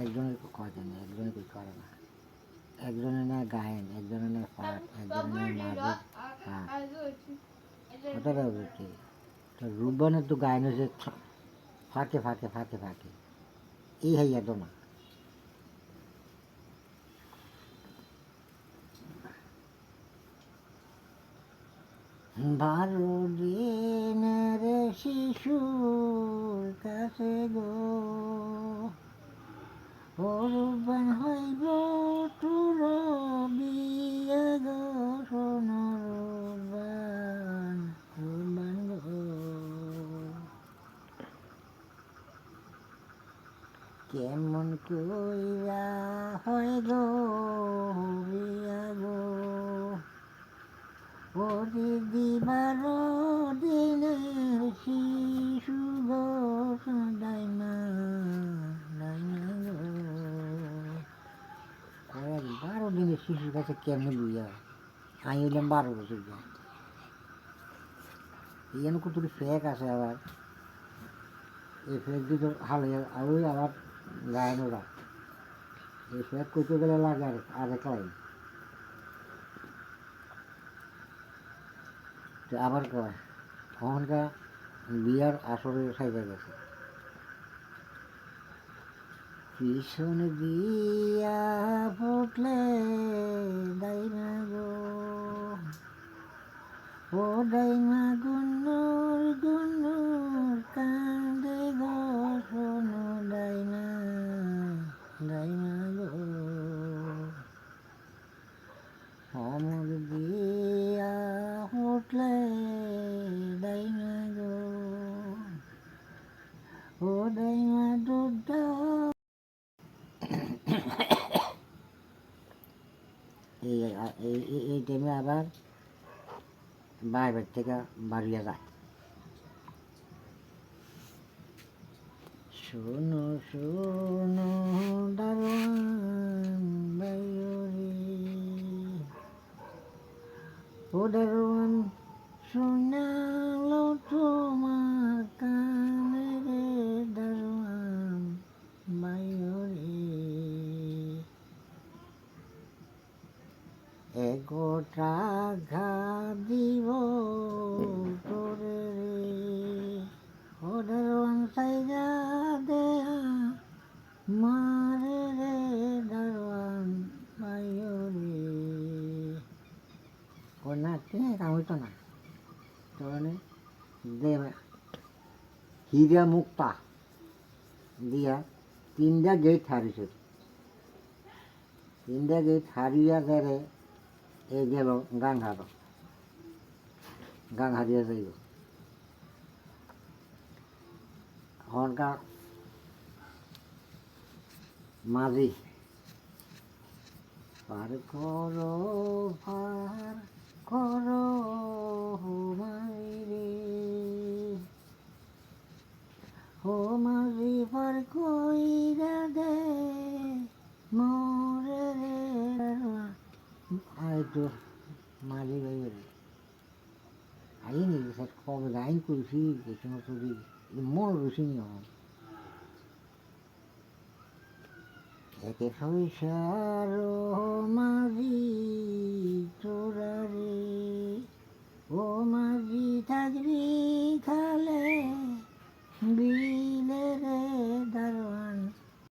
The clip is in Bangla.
একজনের কথা নেই একজনের কিছু করে না। একজনের না গায়েন একজনের না পাট একজনের না মাঝে হ্যাঁ। কথাটা বলছি তো রূপবানের তো গায়েন হয়েছে ফাঁকে ফাঁকে ফাঁকে ফাঁকে। এই হাইয়া তো না। বারো দিনের শিশুর কাছে গো। অরূপবান হইব তোর বিয়ে গো রূপবান গো কেমন কইরা হয় গো বিয়া গো? ওরে দিবার দিনের শিশু গো দাইমা দাইমা গো কয় শিশুর কাছে কেমনে লুইয়া? আমি হইলাম বারো বছর যা এখানে কত ফেক আছে আবার। এই ফেক দুটো আর ওই আবার গায়েন ওরা। এই ফেক করতে গেলে লাগে আর আরেক লাইন। আবার কয়, তখনকার বিয়ার আসরে সাইজা গেছে। পিছন দিয়া ফুটলে দাইমা গো ও দাইমা গুন্নুর গুন্নুর কান্দে গো, শোনো দাইমা দাইমা গো অমর উঠলে এই এই টাইমে আবার বাইরের থেকে বাড়িয়ে যায়। শোনো শোনো, দারোয়ান ও দারোয়ান, শোনালো তোমার কানে রে দারোয়ান বাইরে এগোটা ঘা দিব তোরে রে। ও দারোয়ান সাইজা দেয়া, মারে রে দারোয়ান বাইরে ও না তিনি কাম হইতো না দে হীরা মুক্তা দিয়া তিনটা গেট হারিছে। তিনটা গেট হারিয়া ধরে এই গেল গাং হার গাং হারিয়ে যাইব। হনকার মাঝি। পার করো পার করো তো মাঝি গাই রে আই নি স্যার কবে গাইন করছি এই সমস্ত মন রুচিনি আমার। একে সংসার মাঝি তোরা রে, ও মাঝি থাকবি খা